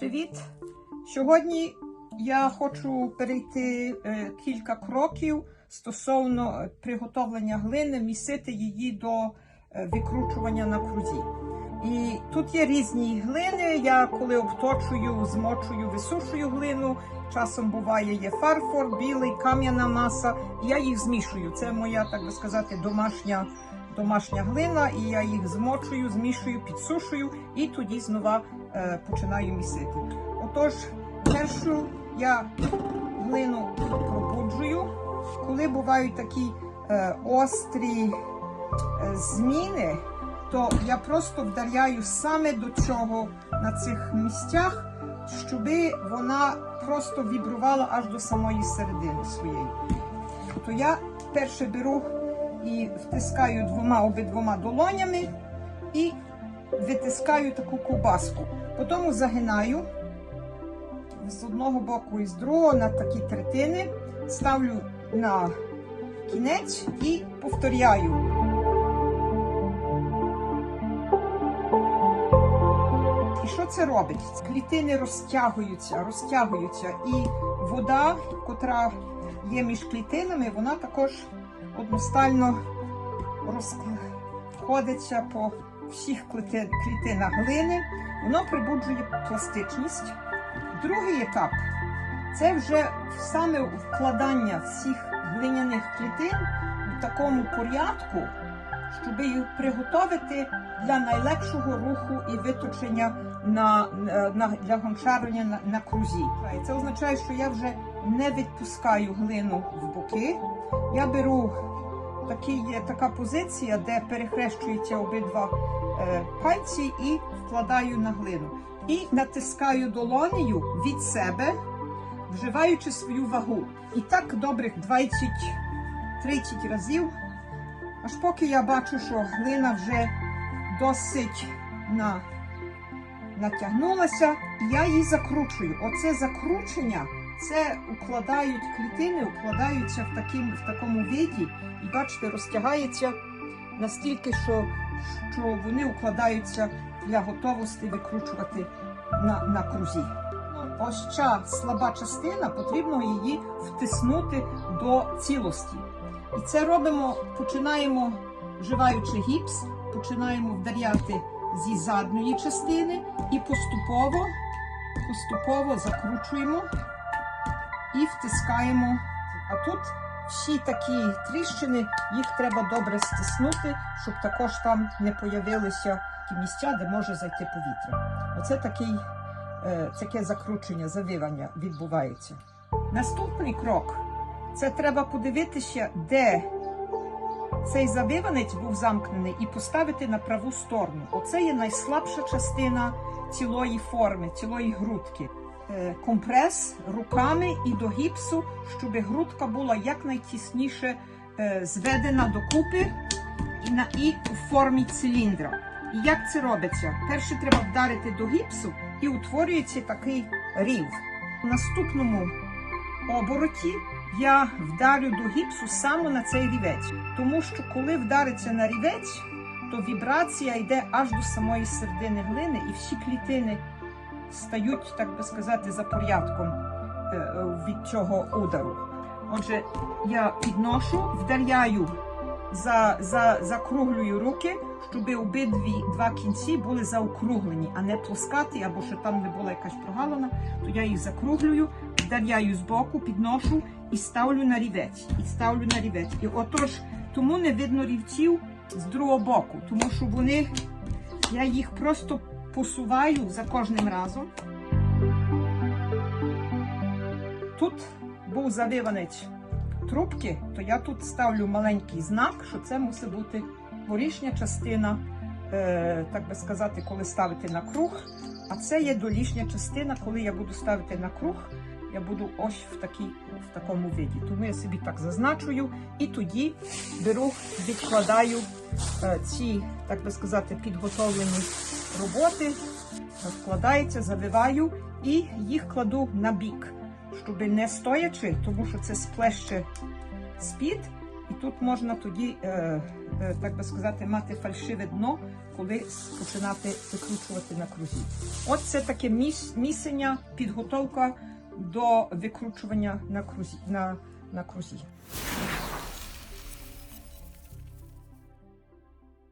Привіт! Сьогодні я хочу перейти е, кілька кроків стосовно приготовлення глини, місити її до е, викручування на крузі. І тут є різні глини. Я коли обточую, змочую, висушую глину. Часом буває є фарфор, білий, кам'яна маса. Я їх змішую. Це моя, так би сказати, домашня, домашня глина, і я їх змочую, змішую, підсушую і тоді знову е, починаю місити. Отож, першу я глину пробуджую. Коли бувають такі е, острі е, зміни, то я просто вдаряю саме до чого на цих місцях, щоб вона просто вібрувала аж до самої середини своєї. То я перше беру і втискаю двома обидвома долонями і витискаю таку ковбаску. Потім загинаю з одного боку і з другого на такі третини, ставлю на кінець і повторяю. І що це робить? Клітини розтягуються, розтягуються, і вода, котра є між клітинами, вона також одностально розходиться по всіх клітинах глини, воно прибуджує пластичність. Другий етап це вже саме вкладання всіх глиняних клітин в такому порядку, щоб їх приготувати для найлегшого руху і виточення на, на, для гончарення на, на крузі. Це означає, що я вже не відпускаю глину в боки. Я беру такі, є така позиція, де перехрещуються обидва е, пальці і вкладаю на глину. І натискаю долонею від себе, вживаючи свою вагу. І так добрих 20-30 разів, аж поки я бачу, що глина вже досить на, натягнулася, я її закручую. Оце закручення, це укладають клітини, укладаються в, таким, в такому виді, і бачите, розтягається настільки, що, що вони укладаються для готовості викручувати на, на крузі. Ось ця слаба частина, потрібно її втиснути до цілості. І це робимо, починаємо, вживаючи гіпс, починаємо вдаряти зі задньої частини і поступово, поступово закручуємо і втискаємо. А тут всі такі тріщини, їх треба добре стиснути, щоб також там не появилися ті місця, де може зайти повітря. Оце такий, е, таке закручення, завивання відбувається. Наступний крок це треба подивитися, де цей завиванець був замкнений, і поставити на праву сторону. Оце є найслабша частина цілої форми, цілої грудки. Е, Компрес руками і до гіпсу, щоб грудка була якнайтісніше е, зведена докупи і, в формі циліндра. І як це робиться? Перше треба вдарити до гіпсу і утворюється такий рів. У наступному обороті я вдарю до гіпсу саме на цей рівець. Тому що коли вдариться на рівець, то вібрація йде аж до самої середини глини, і всі клітини стають, так би сказати, за порядком е, від цього удару. Отже, я підношу, вдаряю, за, за, закруглюю руки, щоб обидві два кінці були заокруглені, а не плоскаті, або що там не була якась прогалина, то я їх закруглюю, вдаряю з боку, підношу і ставлю на рівець. І ставлю на рівець. І отож, тому не видно рівців з другого боку, тому що вони, я їх просто посуваю за кожним разом. Тут був завиванець трубки, то я тут ставлю маленький знак, що це мусить бути горішня частина, е, так би сказати, коли ставити на круг. А це є долішня частина, коли я буду ставити на круг, я буду ось в, такій, в такому виді. Тому я собі так зазначую і тоді беру, відкладаю е, ці, так би сказати, підготовлені роботи, вкладається, завиваю і їх кладу на бік, щоб не стоячи, тому що це сплеще спід, і тут можна тоді, е, е, так би сказати, мати фальшиве дно, коли починати викручувати на крузі. От це таке міс, місення, підготовка до викручування на крузі. На, на крузі.